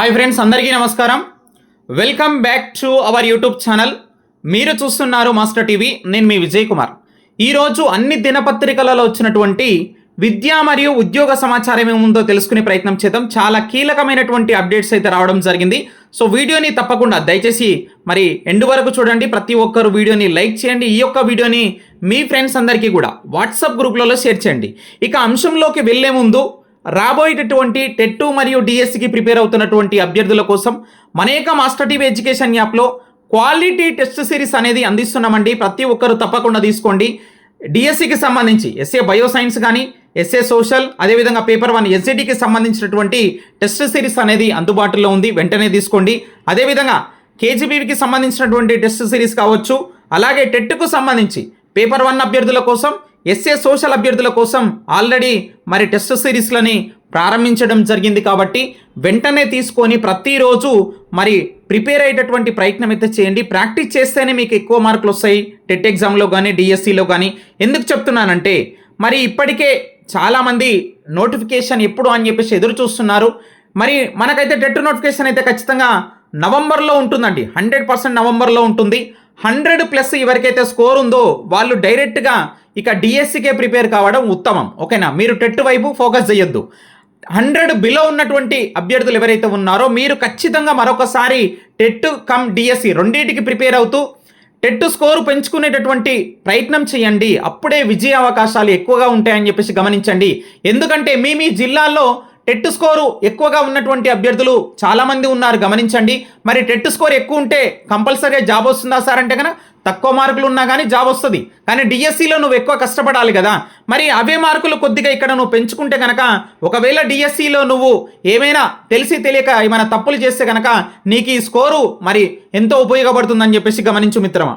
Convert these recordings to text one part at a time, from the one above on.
Hi friends అందరికీ నమస్కారం. Welcome back to our YouTube channel మీరు చూస్తున్నారు మాస్టర్ టీవీ నేను మీ విజయ్ కుమార్. ఈరోజు అన్ని దినపత్రికలలో వచ్చినటువంటి విద్యా మరియు ఉద్యోగ సమాచారం ఏముందో తెలుసుకునే ప్రయత్నం చేద్దాం. చాలా కీలకమైనటువంటి అప్డేట్స్ అయితే రావడం జరిగింది. సో వీడియోని తప్పకుండా దయచేసి మరి ఎండు వరకు చూడండి. ప్రతి ఒక్కరు వీడియోని లైక్ చేయండి. ఈ యొక్క వీడియోని మీ ఫ్రెండ్స్ అందరికీ కూడా వాట్సాప్ గ్రూప్లలో షేర్ చేయండి. ఇక అంశంలోకి వెళ్ళే ముందు రాబోయేటటువంటి టెట్ మరియు డిఎస్సికి ప్రిపేర్ అవుతున్నటువంటి అభ్యర్థుల కోసం మనేక మాస్టర్ టీవీ ఎడ్యుకేషన్ యాప్లో క్వాలిటీ టెస్ట్ సిరీస్ అనేది అందిస్తున్నామండి. ప్రతి ఒక్కరు తప్పకుండా తీసుకోండి. డిఎస్సికి సంబంధించి ఎస్ఏ బయో సైన్స్ కానీ ఎస్ఏ సోషల్ అదేవిధంగా పేపర్ వన్ ఎస్ఏటీకి సంబంధించినటువంటి టెస్ట్ సిరీస్ అనేది అందుబాటులో ఉంది. వెంటనే తీసుకోండి. అదేవిధంగా కేజీబీకి సంబంధించినటువంటి టెస్ట్ సిరీస్ కావచ్చు. అలాగే టెట్కు సంబంధించి పేపర్ వన్ అభ్యర్థుల కోసం ఎస్ఏ సోషల్ అభ్యర్థుల కోసం ఆల్రెడీ మరి టెస్ట్ సిరీస్లని ప్రారంభించడం జరిగింది కాబట్టి వెంటనే తీసుకొని ప్రతిరోజు మరి ప్రిపేర్ అయ్యేటటువంటి ప్రయత్నం అయితే చేయండి. ప్రాక్టీస్ చేస్తేనే మీకు ఎక్కువ మార్కులు వస్తాయి. టెట్ ఎగ్జామ్లో కానీ డిఎస్సిలో కానీ ఎందుకు చెప్తున్నానంటే మరి ఇప్పటికే చాలామంది నోటిఫికేషన్ ఎప్పుడు అని చెప్పేసి ఎదురు చూస్తున్నారు. మరి మనకైతే టెట్ నోటిఫికేషన్ అయితే ఖచ్చితంగా నవంబర్లో ఉంటుందండి. హండ్రెడ్ పర్సెంట్ నవంబర్లో ఉంటుంది. హండ్రెడ్ ప్లస్ ఎవరికైతే స్కోర్ ఉందో వాళ్ళు డైరెక్ట్గా ఇక డిఎస్సికే ప్రిపేర్ కావడం ఉత్తమం. ఓకేనా? మీరు టెట్ వైపు ఫోకస్ చేయొద్దు. హండ్రెడ్ బిలో ఉన్నటువంటి అభ్యర్థులు ఎవరైతే ఉన్నారో మీరు ఖచ్చితంగా మరొకసారి టెట్ కమ్ డిఎస్సి రెండింటికి ప్రిపేర్ అవుతూ టెట్ స్కోరు పెంచుకునేటటువంటి ప్రయత్నం చేయండి. అప్పుడే విజయ అవకాశాలు ఎక్కువగా ఉంటాయని చెప్పేసి గమనించండి. ఎందుకంటే మీ మీ జిల్లాలో టెట్ స్కోరు ఎక్కువగా ఉన్నటువంటి అభ్యర్థులు చాలామంది ఉన్నారు. గమనించండి. మరి టెట్ స్కోర్ ఎక్కువ ఉంటే కంపల్సరీగా జాబ్ వస్తుందా సార్ అంటే కనుక తక్కువ మార్కులు ఉన్నా కానీ జాబ్ వస్తుంది. కానీ డిఎస్సిలో నువ్వు ఎక్కువ కష్టపడాలి కదా. మరి అవే మార్కులు కొద్దిగా ఇక్కడ నువ్వు పెంచుకుంటే కనుక ఒకవేళ డిఎస్సిలో నువ్వు ఏమైనా తెలిసి తెలియక ఏమైనా తప్పులు చేస్తే కనుక నీకు ఈ స్కోరు మరి ఎంతో ఉపయోగపడుతుందని చెప్పేసి గమనించు మిత్రమా?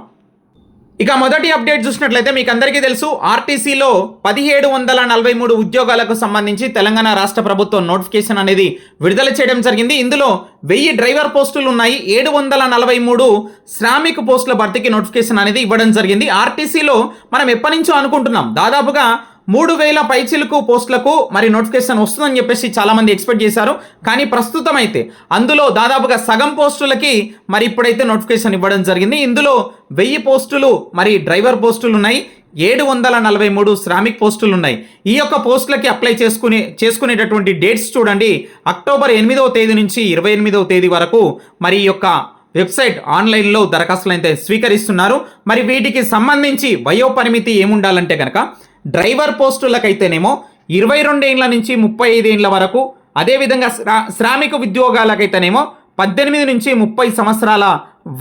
ఇక మొదటి అప్డేట్ చూసినట్లయితే మీకు అందరికీ తెలుసు ఆర్టీసీలో పదిహేడు వందల నలభై మూడు ఉద్యోగాలకు సంబంధించి తెలంగాణ రాష్ట్ర ప్రభుత్వం నోటిఫికేషన్ అనేది విడుదల చేయడం జరిగింది. ఇందులో వెయ్యి డ్రైవర్ పోస్టులు ఉన్నాయి. ఏడు వందల నలభై మూడు శ్రామిక పోస్టుల భర్తీకి నోటిఫికేషన్ అనేది ఇవ్వడం జరిగింది. ఆర్టీసీలో మనం ఎప్పటి నుంచో అనుకుంటున్నాం. దాదాపుగా మూడు వేల పైచిలకు పోస్టులకు మరి నోటిఫికేషన్ వస్తుందని చెప్పేసి చాలామంది ఎక్స్పెక్ట్ చేశారు. కానీ ప్రస్తుతం అయితే అందులో దాదాపుగా సగం పోస్టులకి మరి ఇప్పుడైతే నోటిఫికేషన్ ఇవ్వడం జరిగింది. ఇందులో వెయ్యి పోస్టులు మరి డ్రైవర్ పోస్టులు ఉన్నాయి ఏడు వందల నలభై మూడు శ్రామిక్ పోస్టులు ఉన్నాయి ఈ యొక్క పోస్టులకి అప్లై చేసుకునే చేసుకునేటటువంటి డేట్స్ చూడండి. అక్టోబర్ ఎనిమిదవ తేదీ నుంచి ఇరవై ఎనిమిదవ తేదీ వరకు మరి ఈ యొక్క వెబ్సైట్ ఆన్లైన్లో దరఖాస్తులు అయితే స్వీకరిస్తున్నారు. మరి వీటికి సంబంధించి వయోపరిమితి ఏముండాలంటే కనుక డ్రైవర్ పోస్టులకైతేనేమో ఇరవై రెండేండ్ల నుంచి ముప్పై ఐదేండ్ల వరకు అదేవిధంగా శ్రా శ్రామిక ఉద్యోగాలకైతేనేమో పద్దెనిమిది నుంచి ముప్పై సంవత్సరాల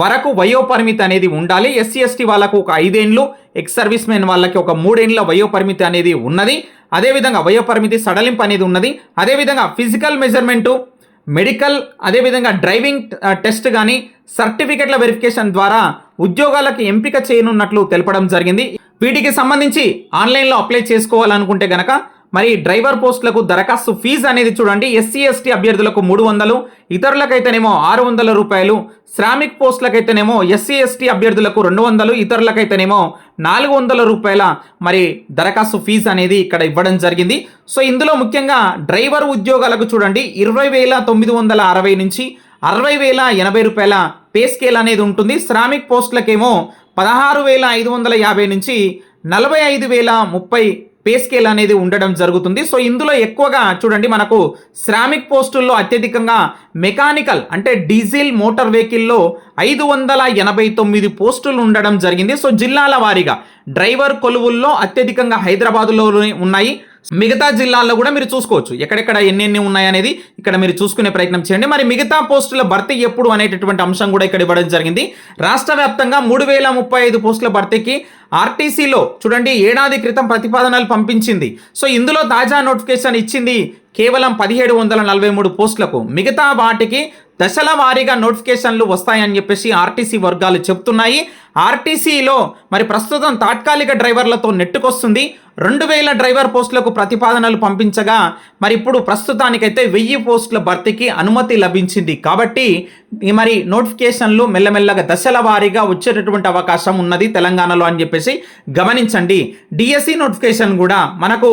వరకు వయో పరిమితి అనేది ఉండాలి. ఎస్సీ ఎస్టీ వాళ్ళకు ఒక ఐదేండ్లు ఎక్స్ సర్వీస్ మెన్ వాళ్ళకి ఒక మూడేండ్ల వయో పరిమితి అనేది ఉన్నది. అదేవిధంగా వయోపరిమితి సడలింపు అనేది ఉన్నది. అదేవిధంగా ఫిజికల్ మెజర్మెంటు మెడికల్ అదేవిధంగా డ్రైవింగ్ టెస్ట్ కానీ సర్టిఫికెట్ల వెరిఫికేషన్ ద్వారా ఉద్యోగాలకు ఎంపిక చేయనున్నట్లు తెలపడం జరిగింది. వీటికి సంబంధించి ఆన్లైన్లో అప్లై చేసుకోవాలనుకుంటే గనక మరి డ్రైవర్ పోస్టులకు దరఖాస్తు ఫీజు అనేది చూడండి. ఎస్సీ ఎస్టీ అభ్యర్థులకు మూడు వందలు ఇతరులకైతేనేమో ఆరు వందల రూపాయలు శ్రామిక్ పోస్టులకైతేనేమో ఎస్సీ ఎస్టీ అభ్యర్థులకు రెండు వందలు ఇతరులకైతేనేమో నాలుగు వందల రూపాయల మరి దరఖాస్తు ఫీజు అనేది ఇక్కడ ఇవ్వడం జరిగింది. సో ఇందులో ముఖ్యంగా డ్రైవర్ ఉద్యోగాలకు చూడండి. ఇరవై వేల తొమ్మిది వందల అరవై నుంచి అరవై వేల ఎనభై రూపాయల పే స్కేల్ అనేది ఉంటుంది. శ్రామిక్ పోస్టులకేమో పదహారు వేల ఐదు వందల యాభై నుంచి నలభై ఐదు వేల ముప్పై పే స్కేల్ అనేది ఉండడం జరుగుతుంది. సో ఇందులో ఎక్కువగా చూడండి మనకు శ్రామిక్ పోస్టుల్లో అత్యధికంగా మెకానికల్ అంటే డీజిల్ మోటార్ వెహికల్లో ఐదు వందల ఎనభై తొమ్మిది పోస్టులు ఉండడం జరిగింది. సో జిల్లాల వారీగా డ్రైవర్ కొలువుల్లో అత్యధికంగా హైదరాబాదులోనే ఉన్నాయి. మిగతా జిల్లాల్లో కూడా మీరు చూసుకోవచ్చు. ఎక్కడెక్కడ ఎన్నెన్ని ఉన్నాయనేది ఇక్కడ మీరు చూసుకునే ప్రయత్నం చేయండి. మరి మిగతా పోస్టుల భర్తీ ఎప్పుడు అనేటటువంటి అంశం కూడా ఇక్కడ ఇవ్వడం జరిగింది. రాష్ట్ర వ్యాప్తంగా మూడు వేల ముప్పై ఐదు పోస్టుల భర్తీకి ఆర్టీసీలో చూడండి ఏడాది క్రితం ప్రతిపాదనలు పంపించింది. సో ఇందులో తాజా నోటిఫికేషన్ ఇచ్చింది కేవలం పదిహేడు వందల నలభై మూడు పోస్టులకు మిగతా వాటికి దశల వారీగా నోటిఫికేషన్లు వస్తాయని చెప్పేసి ఆర్టీసీ వర్గాలు చెప్తున్నాయి ఆర్టీసీలో మరి ప్రస్తుతం తాత్కాలిక డ్రైవర్లతో నెట్టుకొస్తుంది. రెండు వేల డ్రైవర్ పోస్టులకు ప్రతిపాదనలు పంపించగా మరి ఇప్పుడు ప్రస్తుతానికైతే వెయ్యి పోస్టుల భర్తీకి అనుమతి లభించింది. కాబట్టి ఈ మరి నోటిఫికేషన్లు మెల్లమెల్లగా దశల వారీగా వచ్చేటటువంటి అవకాశం ఉన్నది తెలంగాణలో అని చెప్పేసి గమనించండి. డిఎస్సి నోటిఫికేషన్ కూడా మనకు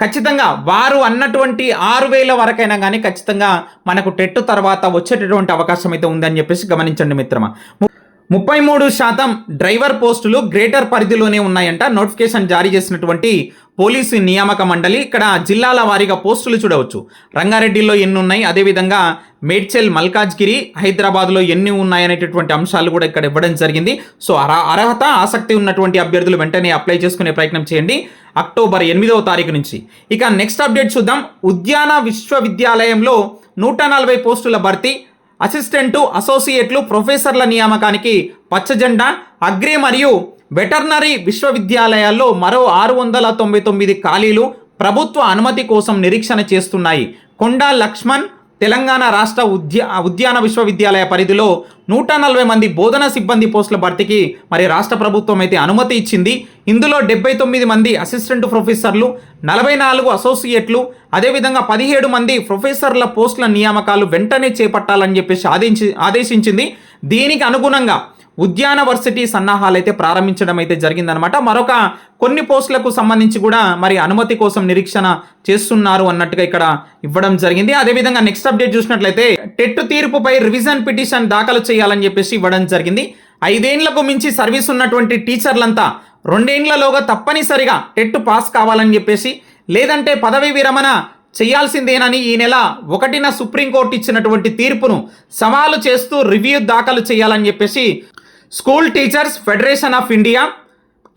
ఖచ్చితంగా వారు అన్నటువంటి ఆరు వేల వరకైనా కానీ ఖచ్చితంగా మనకు టెట్ తర్వాత వచ్చేటటువంటి అవకాశం అయితే ఉందని చెప్పేసి గమనించండి మిత్రమా. ముప్పై మూడు శాతం డ్రైవర్ పోస్టులు గ్రేటర్ పరిధిలోనే ఉన్నాయంట. నోటిఫికేషన్ జారీ చేసినటువంటి పోలీసు నియామక మండలి ఇక్కడ జిల్లాల వారీగా పోస్టులు చూడవచ్చు. రంగారెడ్డిలో ఎన్ని ఉన్నాయి? అదేవిధంగా మేడ్చల్ మల్కాజ్గిరి హైదరాబాద్లో ఎన్ని ఉన్నాయనేటటువంటి అంశాలు కూడా ఇక్కడ ఇవ్వడం జరిగింది. సో అర- అర్హత ఆసక్తి ఉన్నటువంటి అభ్యర్థులు వెంటనే అప్లై చేసుకునే ప్రయత్నం చేయండి. అక్టోబర్ ఎనిమిదవ తారీఖు నుంచి. ఇక నెక్స్ట్ అప్డేట్ చూద్దాం. ఉద్యాన విశ్వవిద్యాలయంలో నూట నలభై పోస్టుల భర్తీ అసిస్టెంటు అసోసియేట్లు ప్రొఫెసర్ల నియామకానికి పచ్చజెండా అగ్రి మరియు వెటర్నరీ విశ్వవిద్యాలయాల్లో మరో ఆరు వందల తొంభై తొమ్మిది ఖాళీలు ప్రభుత్వ అనుమతి కోసం నిరీక్షణ చేస్తున్నాయి. కొండా లక్ష్మణ్ తెలంగాణ రాష్ట్ర ఉద్యా ఉద్యాన విశ్వవిద్యాలయ పరిధిలో నూట నలభై మంది బోధన సిబ్బంది పోస్టుల భర్తీకి మరి రాష్ట్ర ప్రభుత్వం అయితే అనుమతి ఇచ్చింది. ఇందులో డెబ్బై తొమ్మిది మంది అసిస్టెంట్ ప్రొఫెసర్లు నలభై నాలుగు అసోసియేట్లు అదేవిధంగా పదిహేడు మంది ప్రొఫెసర్ల పోస్టుల నియామకాలు వెంటనే చేపట్టాలని చెప్పేసి ఆదేశి ఆదేశించింది. దీనికి అనుగుణంగా ఉద్యాన వర్సిటీ సన్నాహాలు అయితే ప్రారంభించడం అయితే జరిగిందనమాట మరొక కొన్ని పోస్టులకు సంబంధించి కూడా మరి అనుమతి కోసం నిరీక్షణ చేస్తున్నారు అన్నట్టుగా ఇక్కడ ఇవ్వడం జరిగింది. అదేవిధంగా నెక్స్ట్ అప్డేట్ చూసినట్లయితే టెట్ తీర్పుపై రివిజన్ పిటిషన్ దాఖలు చేయాలని చెప్పేసి ఇవ్వడం జరిగింది. ఐదేండ్లకు మించి సర్వీస్ ఉన్నటువంటి టీచర్లంతా రెండేండ్లలోగా తప్పనిసరిగా టెట్ పాస్ కావాలని చెప్పేసి లేదంటే పదవి విరమణ చేయాల్సిందేనని ఈ నెల ఒకటిన సుప్రీంకోర్టు ఇచ్చినటువంటి తీర్పును సవాలు చేస్తూ రివ్యూ దాఖలు చేయాలని చెప్పేసి school teachers federation of India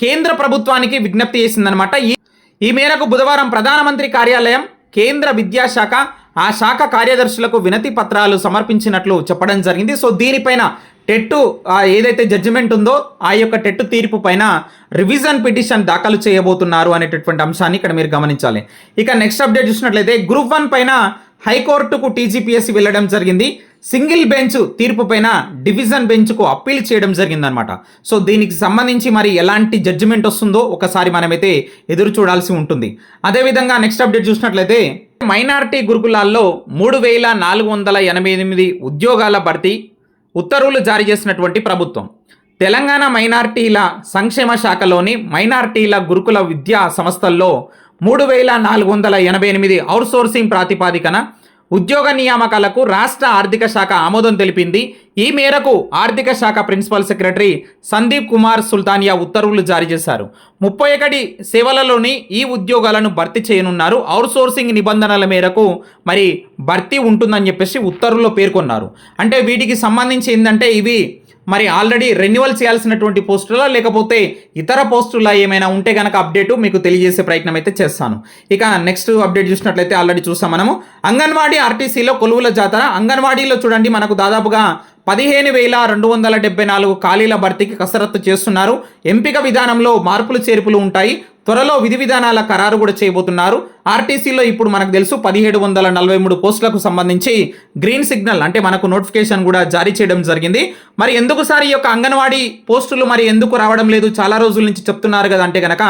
కేంద్ర ప్రభుత్వానికి విజ్ఞప్తి చేసిందనమాట ఈ ఈ మేరకు బుధవారం ప్రధానమంత్రి కార్యాలయం కేంద్ర విద్యాశాఖ ఆ శాఖ కార్యదర్శులకు వినతి పత్రాలు సమర్పించినట్లు చెప్పడం జరిగింది. సో దీనిపైన టెట్టు ఏదైతే జడ్జిమెంట్ ఉందో ఆ యొక్క టెట్టు తీర్పు పైన రివిజన్ పిటిషన్ దాఖలు చేయబోతున్నారు అనేటటువంటి అంశాన్ని ఇక్కడ మీరు గమనించాలి. ఇక నెక్స్ట్ అప్డేట్ చూసినట్లయితే గ్రూప్ వన్ పైన హైకోర్టుకు టీజీపీఎస్సీ వెళ్ళడం జరిగింది. సింగిల్ బెంచ్ తీర్పు పైన డివిజన్ బెంచ్కు అప్పీల్ చేయడం జరిగిందనమాట సో దీనికి సంబంధించి మరి ఎలాంటి జడ్జిమెంట్ వస్తుందో ఒకసారి మనమైతే ఎదురు చూడాల్సి ఉంటుంది. అదేవిధంగా నెక్స్ట్ అప్డేట్ చూసినట్లయితే మైనారిటీ గురుకులాల్లో మూడు వేల నాలుగు వందల ఎనభై ఎనిమిది ఉద్యోగాల భర్తీ ఉత్తర్వులు జారీ చేసినటువంటి ప్రభుత్వం. తెలంగాణ మైనార్టీల సంక్షేమ శాఖలోని మైనార్టీల గురుకుల విద్యా సంస్థల్లో మూడు వేల నాలుగు వందల ఎనభై ఎనిమిది అవుట్సోర్సింగ్ ప్రాతిపాదికన ఉద్యోగ నియామకాలకు రాష్ట్ర ఆర్థిక శాఖ ఆమోదం తెలిపింది. ఈ మేరకు ఆర్థిక శాఖ ప్రిన్సిపల్ సెక్రటరీ సందీప్ కుమార్ సుల్తానియా ఉత్తర్వులు జారీ చేశారు. ముప్పై ఒకటి సేవలలోని ఈ ఉద్యోగాలను భర్తీ చేయనున్నారు. అవుట్సోర్సింగ్ నిబంధనల మేరకు మరి భర్తీ ఉంటుందని చెప్పేసి ఉత్తర్వుల్లో పేర్కొన్నారు. అంటే వీటికి సంబంధించి ఏంటంటే ఇవి మరి ఆల్రెడీ రెన్యువల్ చేయాల్సినటువంటి పోస్టులా లేకపోతే ఇతర పోస్టులా ఏమైనా ఉంటే కనుక అప్డేట్ మీకు తెలియజేసే ప్రయత్నం అయితే చేస్తాను. ఇక నెక్స్ట్ అప్డేట్ చూసినట్లయితే ఆల్రెడీ చూసాం మనము. అంగన్వాడీ ఆర్టీసీలో కొలువుల జాతర. అంగన్వాడీలో చూడండి మనకు దాదాపుగా పదిహేను వేల రెండు వందల డెబ్బై నాలుగు ఖాళీల భర్తీకి కసరత్తు చేస్తున్నారు. ఎంపిక విధానంలో మార్పులు చేర్పులు ఉంటాయి. త్వరలో విధి విధానాల ఖరారు కూడా చేయబోతున్నారు. ఆర్టీసీలో ఇప్పుడు మనకు తెలుసు పదిహేడు వందల నలభై మూడు పోస్టులకు సంబంధించి గ్రీన్ సిగ్నల్ అంటే మనకు నోటిఫికేషన్ కూడా జారీ చేయడం జరిగింది. మరి ఎందుకు సార్ ఈ యొక్క అంగన్వాడీ పోస్టులు మరి ఎందుకు రావడం లేదు? చాలా రోజుల నుంచి చెప్తున్నారు కదా అంటే కనుక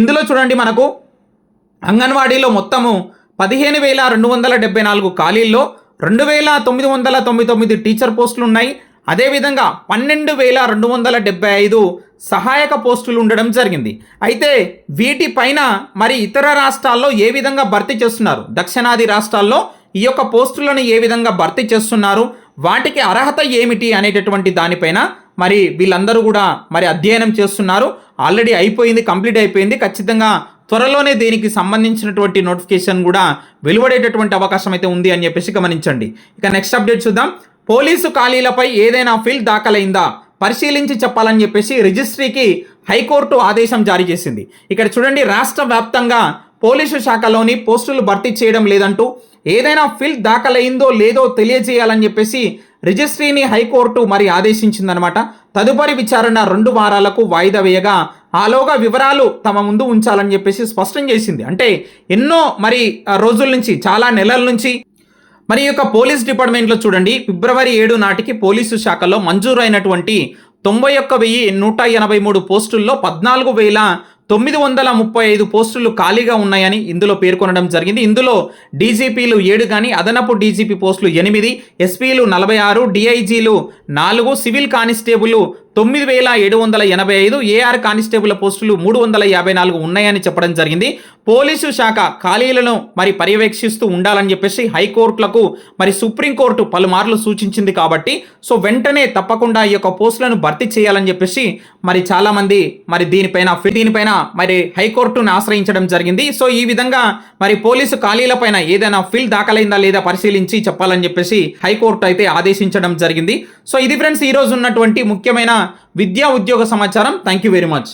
ఇందులో చూడండి మనకు అంగన్వాడీలో మొత్తము పదిహేను వేల రెండు వందల డెబ్బై నాలుగు ఖాళీల్లో రెండు వేల తొమ్మిది వందల తొంభై తొమ్మిది టీచర్ పోస్టులు ఉన్నాయి అదేవిధంగా పన్నెండు వేల రెండు వందల డెబ్బై ఐదు సహాయక పోస్టులు ఉండడం జరిగింది. అయితే వీటిపైన మరి ఇతర రాష్ట్రాల్లో ఏ విధంగా భర్తీ చేస్తున్నారు? దక్షిణాది రాష్ట్రాల్లో ఈ యొక్క పోస్టులను ఏ విధంగా భర్తీ చేస్తున్నారు? వాటికి అర్హత ఏమిటి అనేటటువంటి దానిపైన మరి వీళ్ళందరూ కూడా మరి అధ్యయనం చేస్తున్నారు. ఆల్రెడీ అయిపోయింది కంప్లీట్ అయిపోయింది. ఖచ్చితంగా త్వరలోనే దీనికి సంబంధించినటువంటి నోటిఫికేషన్ కూడా వెలువడేటటువంటి అవకాశం అయితే ఉంది అని చెప్పేసి గమనించండి. ఇక నెక్స్ట్ అప్డేట్ చూద్దాం. పోలీసు ఖాళీలపై ఏదైనా ఫీల్డ్ దాఖలైందా? పరిశీలించి చెప్పాలని చెప్పేసి రిజిస్ట్రీకి హైకోర్టు ఆదేశం జారీ చేసింది. ఇక్కడ చూడండి రాష్ట్ర వ్యాప్తంగా పోలీసు శాఖలోని పోస్టులు భర్తీ చేయడం లేదంటూ ఏదైనా ఫీల్డ్ దాఖలైందో లేదో తెలియజేయాలని చెప్పేసి రిజిస్ట్రీని హైకోర్టు మరి ఆదేశించిందనమాట తదుపరి విచారణ రెండు వారాలకు వాయిదా వేయగా ఆలోగా వివరాలు తమ ముందు ఉంచాలని చెప్పేసి స్పష్టం చేసింది. అంటే ఎన్నో మరి రోజుల నుంచి చాలా నెలల నుంచి. మరి యొక్క పోలీస్ డిపార్ట్మెంట్లో చూడండి ఫిబ్రవరి ఏడు నాటికి పోలీసు శాఖలో మంజూరైనటువంటి తొంభై ఒక్క వెయ్యి నూట ఎనభై మూడు పోస్టుల్లో పద్నాలుగు వేల తొమ్మిది వందల ముప్పై ఐదు పోస్టులు ఖాళీగా ఉన్నాయని ఇందులో పేర్కొనడం జరిగింది. ఇందులో డీజీపీలు ఏడు కానీ అదనపు డీజీపీ పోస్టులు ఎనిమిది ఎస్పీలు నలభై ఆరు డిఐజీలు నాలుగు సివిల్ కానిస్టేబుల్ తొమ్మిది వేల ఏడు వందల ఎనభై ఐదు ఏఆర్ కానిస్టేబుల్ పోస్టులు మూడు వందల యాభై నాలుగు ఉన్నాయని చెప్పడం జరిగింది. పోలీసు శాఖ ఖాళీలను మరి పర్యవేక్షిస్తూ ఉండాలని చెప్పేసి హైకోర్టులకు మరి సుప్రీంకోర్టు పలుమార్లు సూచించింది కాబట్టి సో వెంటనే తప్పకుండా ఈ యొక్క పోస్టులను భర్తీ చేయాలని చెప్పేసి మరి చాలామంది మరి దీనిపైన దీనిపైన మరి హైకోర్టును ఆశ్రయించడం జరిగింది. సో ఈ విధంగా మరి పోలీసు ఖాళీలపైన ఏదైనా ఫిల్ దాఖలైందా లేదా పరిశీలించి చెప్పాలని చెప్పేసి హైకోర్టు అయితే ఆదేశించడం జరిగింది. సో ఇది ఫ్రెండ్స్ ఈ రోజు ఉన్నటువంటి ముఖ్యమైన విద్యా ఉద్యోగ సమాచారం. Thank you very much